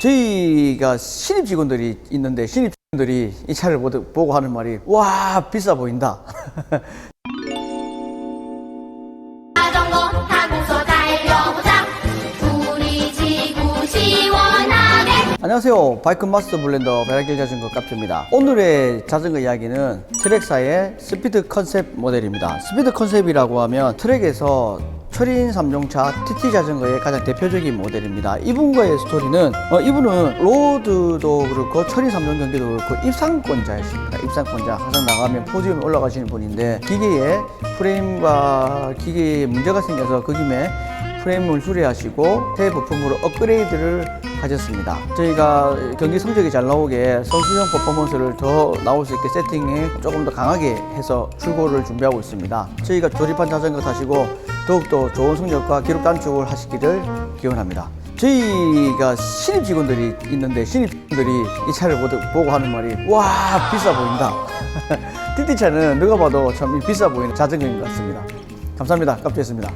저희가 신입 직원들이 있는데 신입 직원들이 이 차를 보고- 하는 말이 와 비싸 보인다. 자전거 타고서 달려보자 우리 지구 시원하게 안녕하세요. 바이크 마스터 블렌더 베라길 자전거 카페입니다. 오늘의 자전거 이야기는 트랙사의 스피드 컨셉 모델입니다. 스피드 컨셉이라고 하면 트랙에서 철인 3종차 TT 자전거의 가장 대표적인 모델입니다. 이분과의 스토리는 어, 이분은 로드도 그렇고 철인 3종 경기도 그렇고 입상권자였습니다. 입상권자 항상 나가면 포디움에 올라가시는 분인데 기계에 프레임과 기계에 문제가 생겨서 그 김에 프레임을 수리하시고 새 부품으로 업그레이드를 하셨습니다. 저희가 경기 성적이 잘 나오게 선수용 퍼포먼스를 더 나올 수 있게 세팅에 조금 더 강하게 해서 출고를 준비하고 있습니다. 저희가 조립한 자전거 타시고 더욱더 좋은 성적과 기록 단축을 하시기를 기원합니다. 저희가 신입 직원들이 있는데 신입 직원들이 이 차를 보고- 하는 말이 와 비싸 보인다. TT 차는 누가 봐도 참 비싸 보이는 자전거인 것 같습니다. 감사합니다. 깜짝이었습니다.